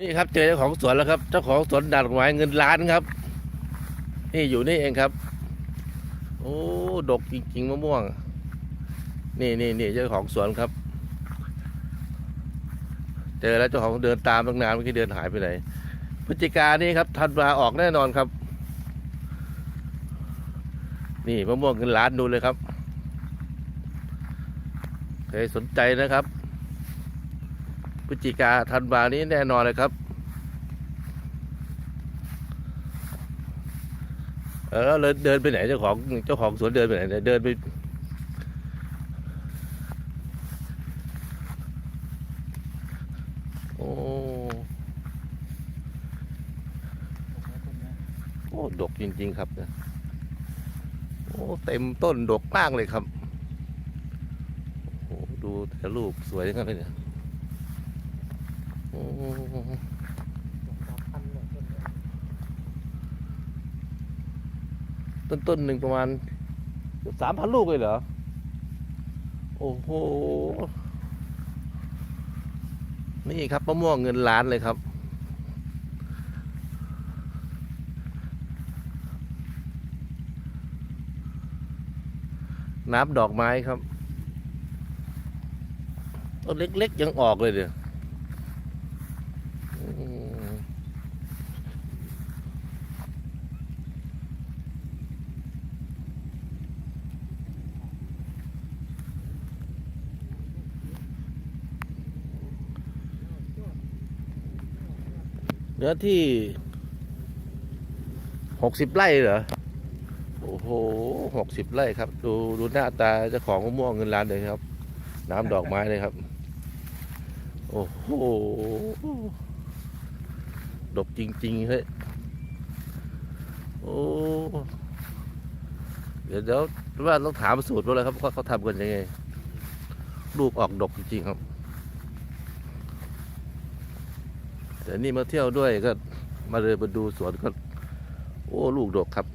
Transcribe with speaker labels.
Speaker 1: นี่ครับเจอเจ้าของสวนแล้วครับ เจ้าของสวนดอกไม้เงินล้านครับ นี่อยู่นี่เองครับ โอ้ดกจริงๆมะม่วง นี่นี่นี่เจ้าของสวนครับ เจอแล้วเจ้าของเดินตามตั้งนานเมื่อกี้เดินหายไปไหนพฤศจิกานี่ครับธันวาออกแน่นอนครับ นี่มะม่วงเงินล้านดูเลยครับใครสนใจนะครับ พฤศจิกาธันวานี้แน่นอนเลยครับ เออแล้วเดินไปไหนเจ้าของเจ้าของสวนเดินไปไหนเดินไปโอ้โอ้ดกจริง ๆ ครับเนี่ยโอ้เต็มต้นดกมากเลยครับโอ้ดูแต่รูปสวยจังเลยเนี่ย ต้นต้นหนึ่งประมาณสามพันลูกเลยเหรอ โอ้โห นี่ครับมะม่วงเงินล้านเลยครับน้ำดอกไม้ครับ ต้นเล็ก ๆ ยังออกเลยเดี๋ยวอืมเนื้อที่หกสิบไร่เหรอ โอ้โหหกสิบไร่ครับ ดูดูหน้าตาเจ้าของมะม่วงเงินล้านเลยครับ น้ำดอกไม้เลยครับ โอ้โห ดกจริง ๆ เฮ้ย โอ้เดี๋ยวเดี๋ยวว่าต้องถามสูตรว่าอะไรครับว่าเขาทำกันยังไง ลูกออกดกจริงๆครับ แต่นี่มาเที่ยวด้วยก็มาเลยมาดูสวนก็ โอ้ลูกดกครับ